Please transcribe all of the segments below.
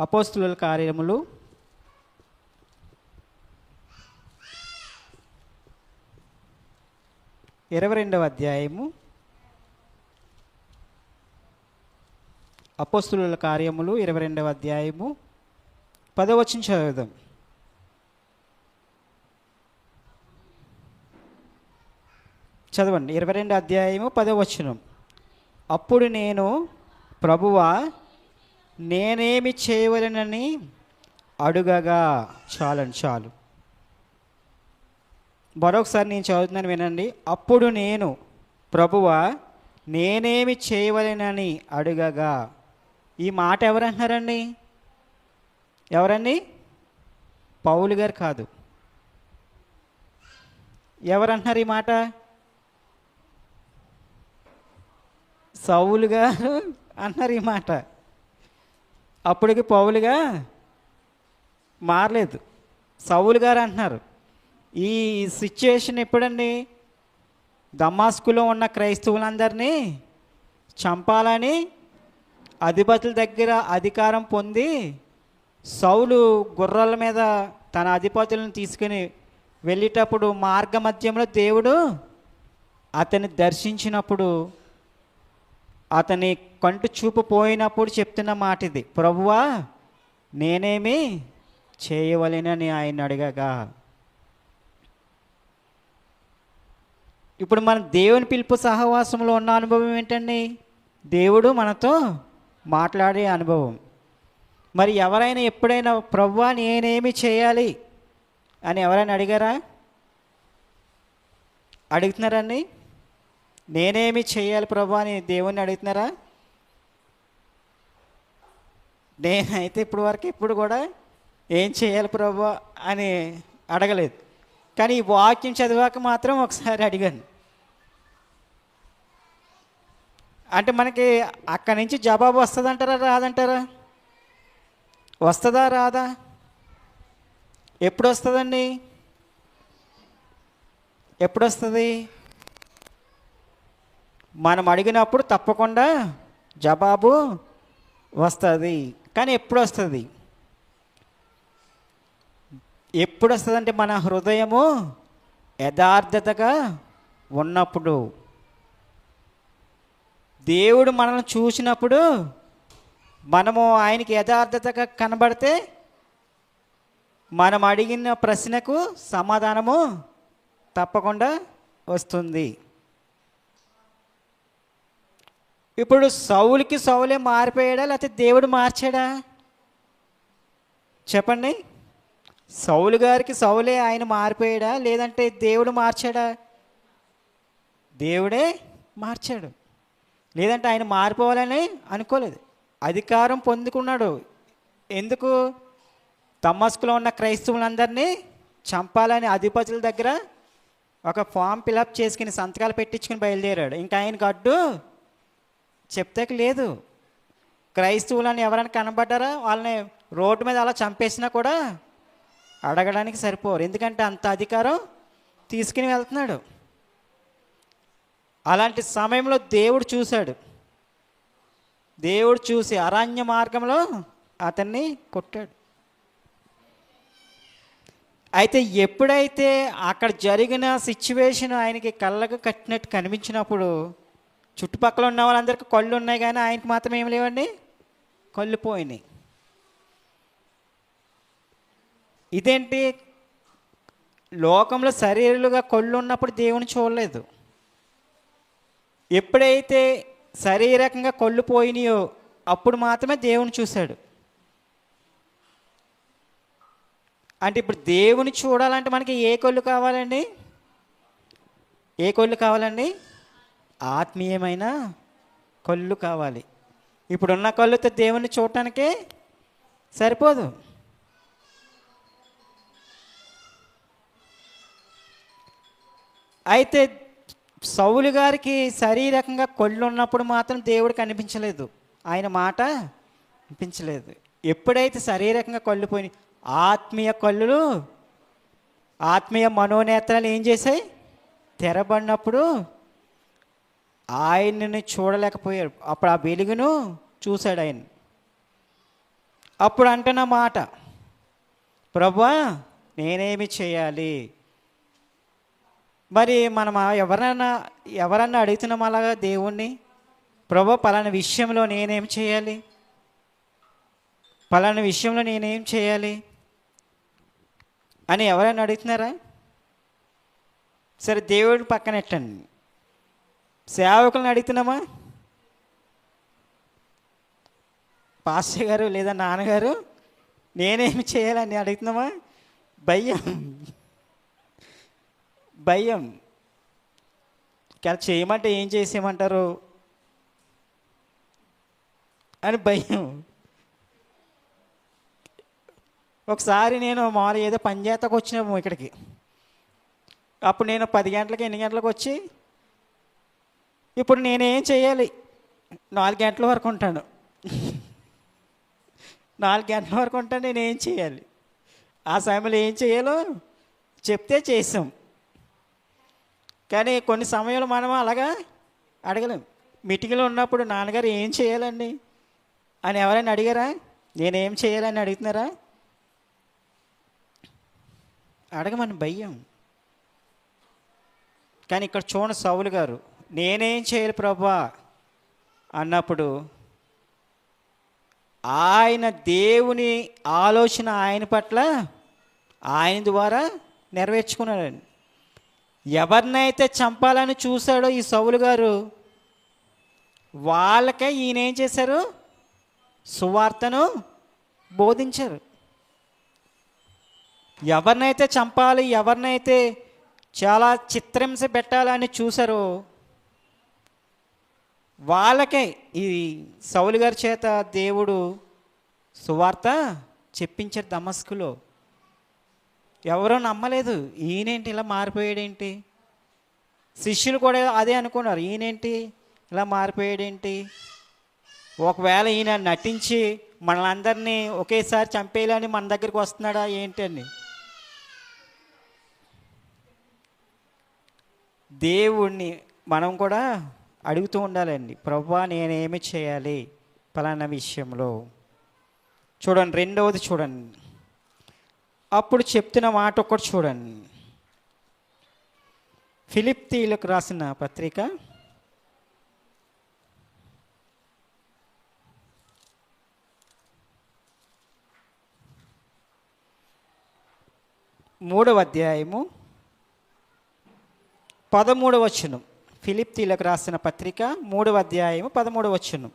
అపోస్తుల కార్యములు. ఇరవై రెండవ అధ్యాయము. అపోస్తుల కార్యములు ఇరవై రెండవ అధ్యాయము. పదవచనం చదువుదాం. చదవండి. ఇరవై రెండు అధ్యాయము పదవచనం అప్పుడు నేను ప్రభువా నేనేమి చేయవలనని అడుగగా చాలండి చాలు. మరొకసారి నేను చదువుతున్నాను వినండి. అప్పుడు నేను ప్రభువా నేనేమి చేయవలెనని అడుగగా ఈ మాట ఎవరంటున్నారండి? ఎవరండి? పౌలు గారు కాదు. ఎవరంటున్నారు ఈ మాట? సౌలు గారు అన్నారు ఈ మాట. అప్పటికి పౌలుగా మారలేదు. సౌలు గారు అంటున్నారు ఈ సిచ్యుయేషన్ ఎప్పుడండి? దమాస్కులో ఉన్న క్రైస్తవులందరినీ చంపాలని అధిపతుల దగ్గర అధికారం పొంది సౌలు గుర్రాల మీద తన అధిపతులను తీసుకుని వెళ్ళేటప్పుడు మార్గ మధ్యంలో దేవుడు అతన్ని దర్శించినప్పుడు అతని కంటు చూపు పోయినప్పుడు చెప్తున్న మాట ఇది ప్రభువా నేనేమి చేయవలెనని ఆయన అడగగా. ఇప్పుడు మన దేవుని పిలుపు సహవాసంలో ఉన్న అనుభవం ఏంటండి? దేవుడు మనతో మాట్లాడే అనుభవం. మరి ఎవరైనా ఎప్పుడైనా ప్రవ్వా నేనేమి చేయాలి? అని ఎవరైనా అడిగారా? అడుగుతున్నారండి నేనేమి చేయాలి ప్రభా అని దేవుణ్ణి అడుగుతున్నారా? నేనైతే ఇప్పుడు వరకు ఇప్పుడు కూడా ఏం చేయాలి ప్రభా అని అడగలేదు. కానీ ఈ వాక్యం చదివాక మాత్రం ఒకసారి అడిగాను. అంటే మనకి అక్కడి నుంచి జవాబు వస్తుందంటారా రాదంటారా? వస్తుందా రాదా? ఎప్పుడు వస్తుందండి? ఎప్పుడు వస్తుంది? మనం అడిగినప్పుడు తప్పకుండా జవాబు వస్తుంది. కానీ ఎప్పుడు వస్తుంది ఎప్పుడు వస్తుందంటే మన హృదయము యథార్థతగా ఉన్నప్పుడు. దేవుడు మనల్ని చూసినప్పుడు మనము ఆయనకి యథార్థతగా కనబడితే మనం అడిగిన ప్రశ్నకు సమాధానము తప్పకుండా వస్తుంది. ఇప్పుడు సౌలుకి సౌలే మారిపోయాడా? లేకపోతే దేవుడు మార్చాడా? చెప్పండి. సౌలు గారికి సౌలే ఆయన మారిపోయాడా? లేదంటే దేవుడు మార్చాడా? దేవుడే మార్చాడు. లేదంటే ఆయన మారిపోవాలని అనుకోలేదు. అధికారం పొందుకున్నాడు. ఎందుకు? తమస్కులో ఉన్న క్రైస్తవులందరినీ చంపాలని అధిపతుల దగ్గర ఒక ఫామ్ ఫిలప్ చేసుకుని సంతకాలు పెట్టించుకుని బయలుదేరాడు. ఇంకా ఆయనకు అడ్డు చెప్తాక లేదు. క్రైస్తవులను ఎవరైనా కనబడ్డారా? వాళ్ళని రోడ్డు మీద అలా చంపేసినా కూడా అడగడానికి సరిపోరు. ఎందుకంటే అంత అధికారం తీసుకుని వెళ్తున్నాడు. అలాంటి సమయంలో దేవుడు చూశాడు. దేవుడు చూసి అరణ్య మార్గంలో అతన్ని కొట్టాడు. అయితే ఎప్పుడైతే అక్కడ జరిగిన సిచ్యువేషన్ ఆయనకి కళ్ళకు కట్టినట్టు కనిపించినప్పుడు చుట్టుపక్కల ఉన్న వాళ్ళందరికీ కళ్ళు ఉన్నాయి కానీ ఆయనకి మాత్రం ఏం లేవండి? కళ్ళు పోయినాయి. ఇదేంటి? లోకంలో శరీరులుగా కళ్ళు ఉన్నప్పుడు దేవుని చూడలేదు. ఎప్పుడైతే శరీరకంగా కళ్ళు పోయినాయో అప్పుడు మాత్రమే దేవుని చూశాడు. అంటే ఇప్పుడు దేవుని చూడాలంటే మనకి ఏ కళ్ళు కావాలండి? ఏ కళ్ళు కావాలండి? ఆత్మీయమైన కళ్ళు కావాలి. ఇప్పుడున్న కళ్ళుతో దేవుని చూడటానికే సరిపోదు. అయితే సౌలు గారికి శారీరకంగా కళ్ళు ఉన్నప్పుడు మాత్రం దేవుడు కనిపించలేదు. ఆయన మాట వినిపించలేదు. ఎప్పుడైతే శారీరకంగా కళ్ళు పోయి ఆత్మీయ కళ్ళు ఆత్మీయ మనోనేత్రాలు ఏం చేశాయి? తెరబడినప్పుడు ఆయన్ని చూడలేకపోయాడు. అప్పుడు ఆ వెలుగును చూశాడు ఆయన. అప్పుడు అంటున్న మాట ప్రభా నేనేమి చేయాలి? మరి మనం ఎవరన్నా ఎవరన్నా అడుగుతున్నాం అలాగా దేవుణ్ణి? ప్రభా పలానా విషయంలో నేనేం చేయాలి? పలానా విషయంలో నేనేం చేయాలి? అని ఎవరైనా అడుగుతున్నారా? సరే దేవుడి పక్కన ఎట్టండి. సేవకులను అడుగుతున్నామా? పాస్టర్ గారు లేదా నాన్నగారు నేనేమి చేయాలని అడుగుతున్నామా? భయం. భయం. కానీ చేయమంటే ఏం చేసేయమంటారు? అని భయం. ఒకసారి నేను మామూలు ఏదో పని చేతకు వచ్చినాము ఇక్కడికి. అప్పుడు నేను పది గంటలకి ఎన్ని గంటలకు వచ్చి ఇప్పుడు నేనేం చేయాలి? నాలుగు గంటల వరకు ఉంటాను. నాలుగు గంటల వరకు ఉంటాను నేను ఏం చేయాలి? ఆ సమయంలో ఏం చేయాలో చెప్తే చేసాం కానీ కొన్ని సమయంలో మనం అలాగా అడగలేం. మీటింగ్లో ఉన్నప్పుడు నాన్నగారు ఏం చేయాలండి? అని ఎవరైనా అడిగారా? నేనేం చేయాలని అడుగుతున్నారా? అడగమని భయం. కానీ ఇక్కడ చూడండి సౌలు గారు. నేనేం చేయాలి ప్రభా? అన్నప్పుడు ఆయన దేవుని ఆలోచన ఆయన పట్ల ఆయన ద్వారా నెరవేర్చుకున్నాడండి. ఎవరినైతే చంపాలని చూశాడో ఈ సౌలు గారు వాళ్ళకే ఈయన ఏం చేశారు? సువార్తను బోధించారు. ఎవరినైతే చంపాలి ఎవరినైతే చాలా చిత్రహింస పెట్టాలని చూసారో వాళ్ళకే ఈ సౌలు గారి చేత దేవుడు సువార్త చెప్పించారు దమస్కులో. ఎవరో నమ్మలేదు. ఈయనేంటి ఇలా మారిపోయాడేంటి? శిష్యులు కూడా అదే అనుకున్నారు. ఈయనేంటి ఇలా మారిపోయాడేంటి? ఒకవేళ ఈయన నటించి మనలందరినీ ఒకేసారి చంపేయాలని మన దగ్గరికి వస్తున్నాడా ఏంటి అని? దేవుణ్ణి మనం కూడా అడుగుతూ ఉండాలండి ప్రభా నేనేమి చేయాలి ఫలానా విషయంలో? చూడండి రెండవది చూడండి. అప్పుడు చెప్తున్న మాట ఒకటి చూడండి. ఫిలిప్ తీలకు రాసిన పత్రిక మూడవ అధ్యాయము పదమూడవ వచనం. ఫిలిప్తీలకు రాసిన పత్రిక మూడవ అధ్యాయము పదమూడు వచ్చును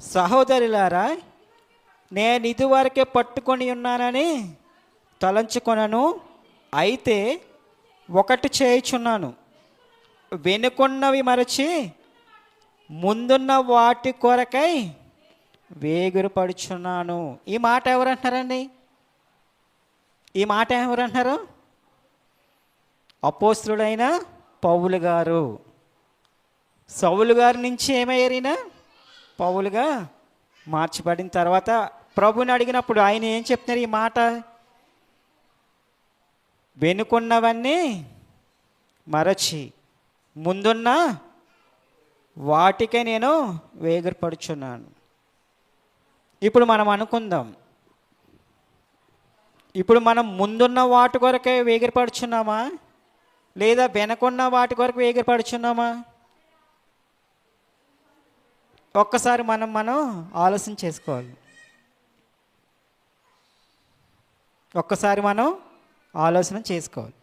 సహోదరులారా నేను ఇదివరకే పట్టుకొని ఉన్నానని తలంచుకొనను అయితే ఒకటి చేయుచున్నాను. వెనుకున్నవి మరచి ముందున్న వాటి కొరకై వేగురు పడుచున్నాను ఈ మాట ఎవరంటారండి ఈ మాట ఎవరు అపోస్తుడైన పౌలు గారు. సౌలు గారి నుంచి ఏమయ్యారినా? పౌలుగా మార్చిపడిన తర్వాత ప్రభుని అడిగినప్పుడు ఆయన ఏం చెప్తున్నారు ఈ మాట? వెనుకున్నవన్నీ మరచి ముందున్న వాటికే నేను వేగరపడుచున్నాను ఇప్పుడు మనం అనుకుందాం. ఇప్పుడు మనం ముందున్న వాటి కొరకే వేగిరపడుచున్నామా లేదా వెనకున్న వాటి కొరకు వేగిరపడుచున్నామా ఒక్కసారి మనం మనం ఆలోచన చేసుకోవాలి. ఒక్కసారి మనం ఆలోచన చేసుకోవాలి.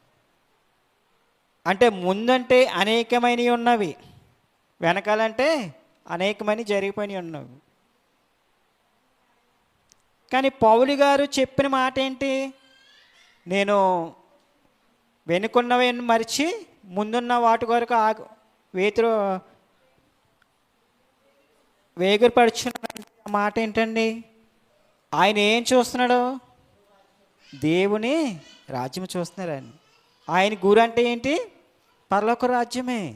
అంటే ముందంటే అనేకమైనవి ఉన్నవి. వెనకాలంటే అనేకమైన జరిగిపోయినవి ఉన్నవి. కానీ పౌలి గారు చెప్పిన మాట ఏంటి? నేను వెనుకున్నవి మరిచి ముందున్న వాటి కొరకు ఆ వేతురు వేగురపడుచున్న మాట ఏంటండి? ఆయన ఏం చూస్తున్నాడు? దేవుని రాజ్యం చూస్తున్నారు ఆయన గురు అంటే ఏంటి? పర్లోక రాజ్యమే.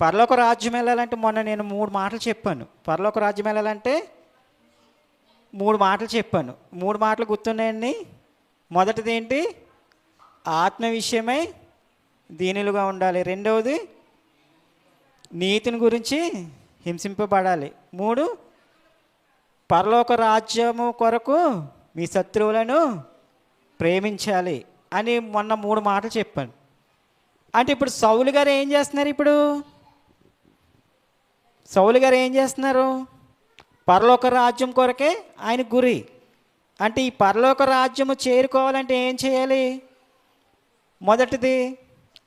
పర్లోక రాజ్యం వెళ్ళాలంటే మొన్న నేను మూడు మాటలు చెప్పాను. పర్లోక రాజ్యం వెళ్ళాలంటే మూడు మాటలు చెప్పాను. మూడు మాటలు గుర్తున్నాయండి? మొదటిది ఏంటి? ఆత్మ విషయమై దీనిలుగా ఉండాలి. రెండవది నీతిని గురించి హింసింపబడాలి. మూడు పరలోక రాజ్యము కొరకు మీ శత్రువులను ప్రేమించాలి అని మొన్న మూడు మాటలు చెప్పాను. అంటే ఇప్పుడు సౌలు గారు ఏం చేస్తున్నారు ఇప్పుడు? సౌలు గారు ఏం చేస్తున్నారు? పరలోక రాజ్యం కొరకే ఆయన గురి. అంటే ఈ పరలోక రాజ్యము చేరుకోవాలంటే ఏం చేయాలి? మొదటిది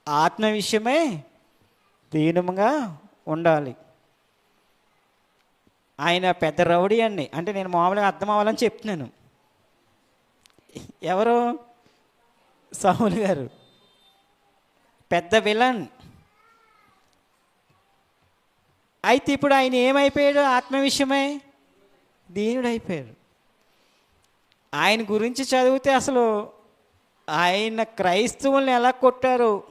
ఆత్మ విషయమే దీనముగా ఉండాలి. ఆయన పెద్ద రౌడీ అండి. అంటే నేను మామూలుగా అర్థం అవ్వాలని చెప్తున్నాను. ఎవరు? సౌలు గారు. పెద్ద విలన్. అయితే ఇప్పుడు ఆయన ఏమైపోయాడు? ఆత్మ విషయమై? అయిపోయాడు ఆయన గురించి చదివితే అసలు ఆయన క్రైస్తవుల్ని ఎలా కొట్టారు?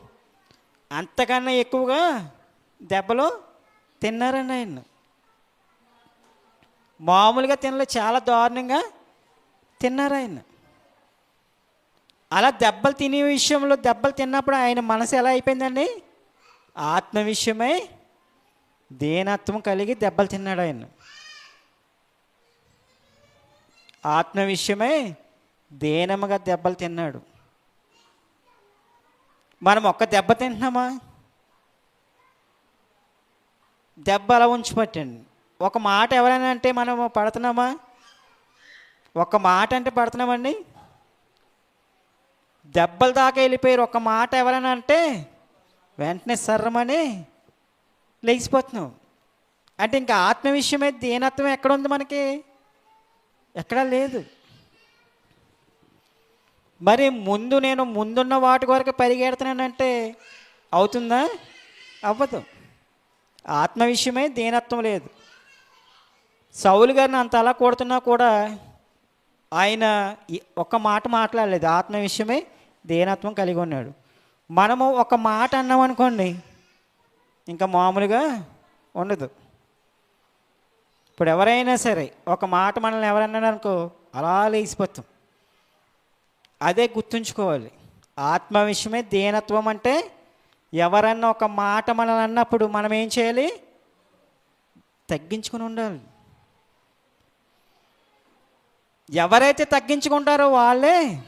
అంతకన్నా ఎక్కువగా దెబ్బలు తిన్నారండి ఆయన. మామూలుగా తినలే చాలా దారుణంగా తిన్నారు ఆయన. అలా దెబ్బలు తినే విషయంలో దెబ్బలు తిన్నప్పుడు ఆయన మనసు ఎలా అయిపోయిందండి? ఆత్మ విషయమై దేనత్వం కలిగి దెబ్బలు తిన్నాడు ఆయన. ఆత్మ విషయమై దేనముగా దెబ్బలు తిన్నాడు. మనం ఒక్క దెబ్బ తింటున్నామా? దెబ్బ అలా ఉంచిపట్టండి. ఒక మాట ఎవరైనా అంటే మనం పడుతున్నామా? ఒక మాట అంటే పడుతున్నామండి? దెబ్బల దాకా వెళ్ళిపోయారు. ఒక మాట ఎవరైనా అంటే వెంటనే సర్రమని లేచిపోతున్నాం. అంటే ఇంకా ఆత్మ విషయమే దీనత్వం ఎక్కడ ఉంది మనకి? ఎక్కడా లేదు. మరి ముందు నేను ముందున్న వాటి వరకు పరిగెడుతున్నానంటే అవుతుందా? అవ్వదు. ఆత్మ విషయమే దీనత్వం లేదు. సౌలు గారిని అంత అలా కొడుతున్నా కూడా ఆయన ఒక ఒక్క మాట మాట్లాడలేదు. ఆత్మ విషయమే దేనత్వం కలిగి ఉన్నాడు. మనము ఒక మాట అన్నాం అనుకోండి ఇంకా మామూలుగా ఉండదు. ఇప్పుడు ఎవరైనా సరే ఒక మాట మనల్ని ఎవరన్నాడు అనుకో అలా లేచిపోతాం. అదే గుర్తుంచుకోవాలి. ఆత్మ విషయమే దేనత్వం అంటే ఎవరన్నా ఒక మాట మనల్ని అన్నప్పుడు మనం ఏం చేయాలి? తగ్గించుకుని ఉండాలి. ఎవరైతే తగ్గించుకుంటారో వాళ్ళే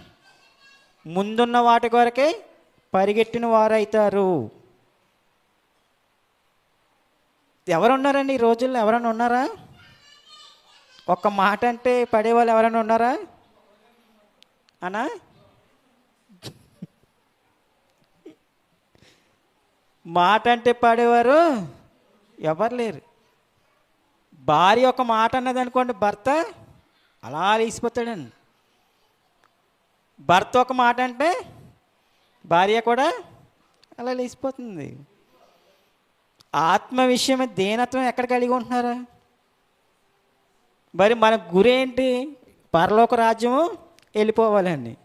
ముందున్న వాటి కొరకే పరిగెట్టిన వారైతారు. ఎవరున్నారండి ఈ రోజుల్లో? ఎవరైనా ఉన్నారా? ఒక్క మాట అంటే పడేవాళ్ళు ఎవరైనా ఉన్నారా? అనా? మాట అంటే పడేవారు ఎవరు లేరు. భార్య ఒక మాట అన్నది అనుకోండి భర్త అలా లేచిపోతాడండి భర్త ఒక మాట అంటే భార్య కూడా అలా లేచిపోతుంది ఆత్మ విషయమే దేనత్వం ఎక్కడ కలిగి ఉంటున్నారా? మరి మన గురి ఏంటి పరలోక రాజ్యము వెళ్ళిపోవాలండి.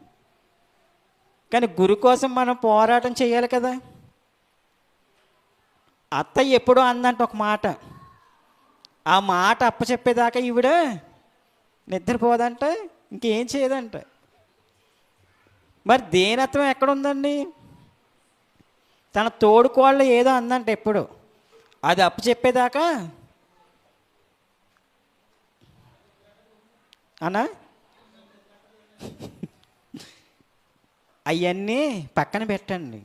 కానీ గురి కోసం మనం పోరాటం చేయాలి కదా. అత్త ఎప్పుడో అందంట ఒక మాట. ఆ మాట అప్పచెప్పేదాకా ఈవిడ నిద్రపోదంట ఇంకేం చేయదంట. మరి దేనత్వం ఎక్కడ ఉందండి తన తోడుకోళ్ళు ఏదో అందంట ఎప్పుడు. అది అప్పు చెప్పేదాకా అనా? అవన్నీ పక్కన పెట్టండి.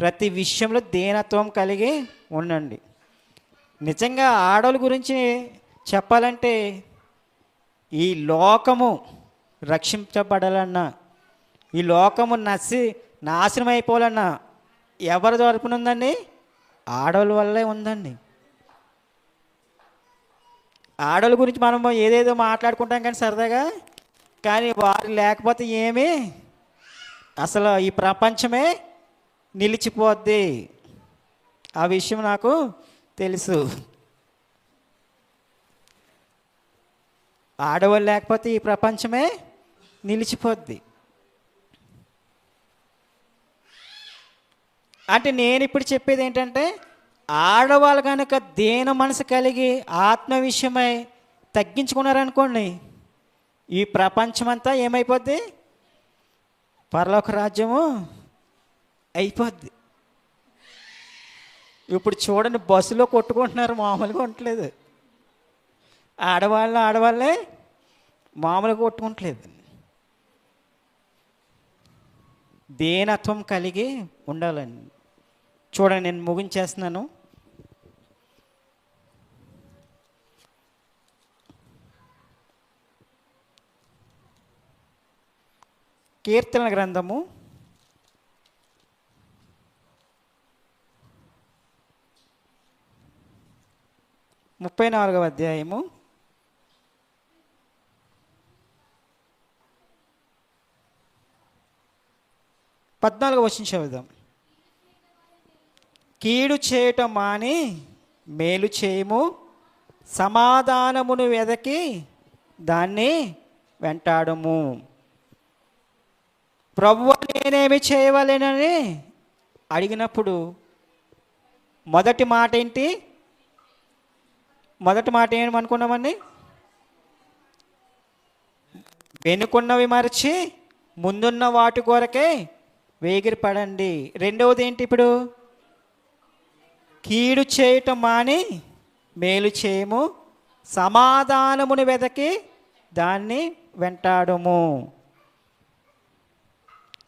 ప్రతి విషయంలో దేనత్వం కలిగి ఉండండి. నిజంగా ఆడవాళ్ళ గురించి చెప్పాలంటే ఈ లోకము రక్షించబడాలన్నా ఈ లోకము నసి నాశనం అయిపోవాలన్నా ఎవరి తరపున ఉందండి ఆడవాళ్ళ వల్లే ఉందండి. ఆడవాళ్ళ గురించి మనం ఏదేదో మాట్లాడుకుంటాం కానీ సరదాగా కానీ వారు లేకపోతే ఏమి? అసలు ఈ ప్రపంచమే నిలిచిపోద్ది. ఆ విషయం నాకు తెలుసు. ఆడవాళ్ళు లేకపోతే ఈ ప్రపంచమే నిలిచిపోద్ది. అంటే నేను ఇప్పుడు చెప్పేది ఏంటంటే ఆడవాళ్ళు కనుక దేన మనసు కలిగి ఆత్మ విషయమై తగ్గించుకున్నారనుకోండి ఈ ప్రపంచమంతా ఏమైపోద్ది? పరలోక రాజ్యము అయిపోద్ది. ఇప్పుడు చూడండి బస్సులో కొట్టుకుంటున్నారు మామూలుగా ఉండట్లేదు. ఆడవాళ్ళు ఆడవాళ్ళే మామూలుగా కొట్టుకుంటలేదు. దేనత్వం కలిగి ఉండాలండి చూడండి నేను ముగించేస్తున్నాను. కీర్తన గ్రంథము ముప్పై నాలుగవ అధ్యాయము. పద్నాలుగు వచ్చిన చదువుదాం. కీడు చేయటం మాని మేలు చేయము సమాధానమును వెదకి దాన్ని వెంటాడము. ప్రభు నేనేమి చేయవలేనని అడిగినప్పుడు మొదటి మాట ఏంటి? మొదటి మాట ఏమనుకున్నామండి వెనుకున్నవి మరచి ముందున్న వాటి కొరకే వేగిరి పడండి రెండవది ఏంటి ఇప్పుడు? కీడు చేయటం మాని మేలు చేయము సమాధానమును వెదకి దాన్ని వెంటాడము.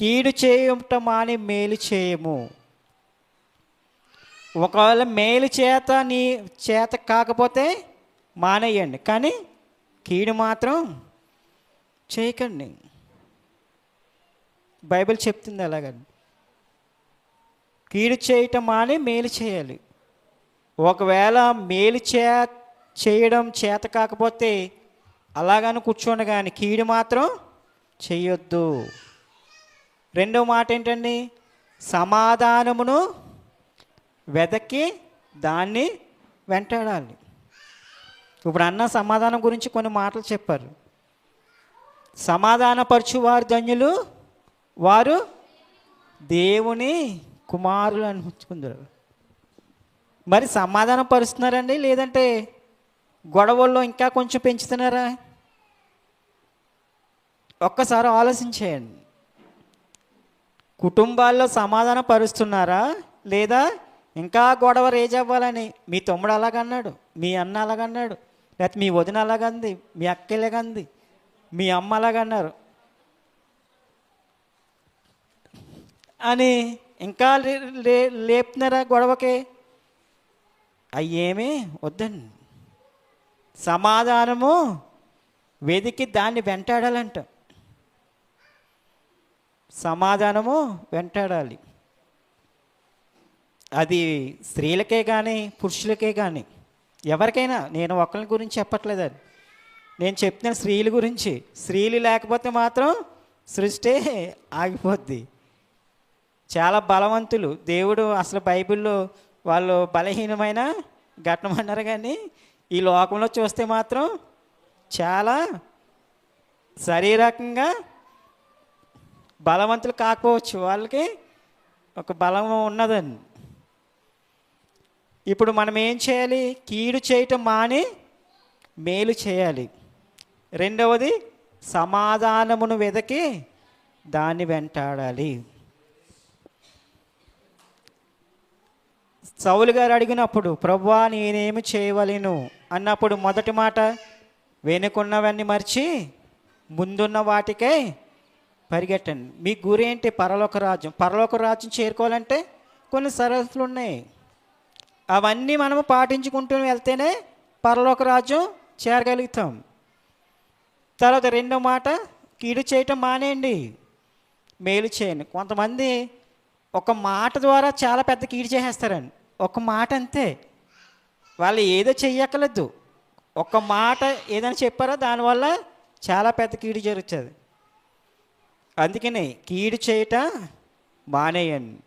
కీడు చేయటం మాని మేలు చేయము. ఒకవేళ మేలు చేత నీ చేత కాకపోతే మానేయండి. కానీ కీడు మాత్రం చేయకండి. బైబిల్ చెప్తుంది అలాగని. కీడు చేయటం మాని మేలు చేయాలి. ఒకవేళ మేలు చే చేయడం చేత కాకపోతే అలాగని కూర్చోండి కానీ కీడు మాత్రం చేయొద్దు. రెండవ మాట ఏంటండి? సమాధానమును వెదకి దాన్ని వెంటాడాలి. ఇప్పుడు అన్న సమాధానం గురించి కొన్ని మాటలు చెప్పారు. సమాధానపరచువారు ధన్యులు వారు దేవుని కుమారులు అనిపించుకుందరు మరి సమాధానం పరుస్తున్నారండి? లేదంటే గొడవల్లో ఇంకా కొంచెం పెంచుతున్నారా? ఒక్కసారి ఆలోచించేయండి. కుటుంబాల్లో సమాధానం పరుస్తున్నారా? లేదా ఇంకా గొడవ రేజ్ అవ్వాలని మీ తమ్ముడు అలాగన్నాడు మీ అన్న అలాగన్నాడు లేకపోతే మీ వదిన అలాగంది మీ అక్క ఇలాగంది మీ అమ్మ అలాగన్నారు అని ఇంకా లే- లే- లేపుతున్నారా గొడవకి? అయ్యేమీ వద్దండి. సమాధానము వెదికి దాన్ని వెంటాడాలంట. సమాధానము వెంటాడాలి. అది స్త్రీలకే కానీ పురుషులకే కానీ ఎవరికైనా నేను ఒకరి గురించి చెప్పట్లేదు అది. నేను చెప్తున్న స్త్రీల గురించి స్త్రీలు లేకపోతే మాత్రం సృష్టి ఆగిపోద్ది. చాలా బలవంతులు. దేవుడు అసలు బైబిల్లో వాళ్ళు బలహీనమైన ఘటనమన్నారు కానీ ఈ లోకంలో చూస్తే మాత్రం చాలా శరీరకంగా బలవంతులు కాకపోవచ్చు. వాళ్ళకి ఒక బలం ఉన్నదండి ఇప్పుడు మనం ఏం చేయాలి? కీడు చేయటం మాని మేలు చేయాలి. రెండవది సమాధానమును వెదకి దాన్ని వెంటాడాలి. సౌలు గారు అడిగినప్పుడు ప్రభువా నేనేమి చేయవలేను? అన్నప్పుడు మొదటి మాట వెనుకున్నవన్నీ మర్చి ముందున్న వాటికే పరిగెట్టండి. మీ గురి ఏంటి పరలోక రాజ్యం. పరలోక రాజ్యం చేరుకోవాలంటే కొన్ని సరస్సులు ఉన్నాయి. అవన్నీ మనము పాటించుకుంటూ వెళ్తేనే పరలోక రాజ్యం చేరగలుగుతాం. తర్వాత రెండో మాట కీడు చేయటం మానేయండి. మేలు చేయండి. కొంతమంది ఒక మాట ద్వారా చాలా పెద్ద కీడు చేసేస్తారండి. ఒక మాట అంతే. వాళ్ళు ఏదో చెయ్యక్కలేదు ఒక మాట ఏదైనా చెప్పారో? దానివల్ల చాలా పెద్ద కీడు జరుగుతుంది. అందుకని కీడు చేయట మానేయండి.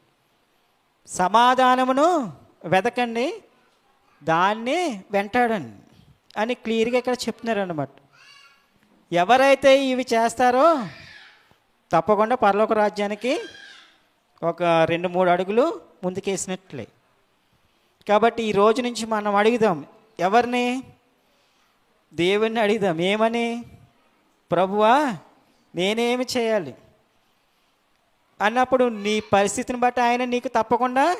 సమాధానమును వెతకండి దాన్ని వెంటాడండి అని క్లియర్గా ఇక్కడ చెప్తున్నారు ఎవరైతే ఇవి చేస్తారో తప్పకుండా పరలోక రాజ్యానికి ఒక రెండు మూడు అడుగులు ముందుకేసినట్లే. కాబట్టి ఈ రోజు నుంచి మనం అడుగుదాం ఎవరిని? దేవుణ్ణి అడుగుదాం. ఏమని? ప్రభువా నేనేమి చేయాలి? అన్నప్పుడు నీ పరిస్థితిని బట్టి ఆయన నీకు తప్పకుండా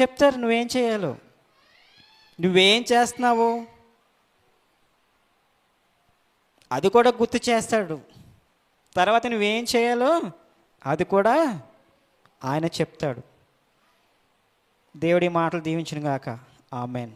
చెప్తారు నువ్వేం చేయాలో? నువ్వేం చేస్తున్నావు? అది కూడా గుర్తు చేస్తాడు. తర్వాత నువ్వేం చేయాలో అది కూడా ఆయన చెప్తాడు. దేవుడి మాటలు దీవించిన గాక ఆమెన్.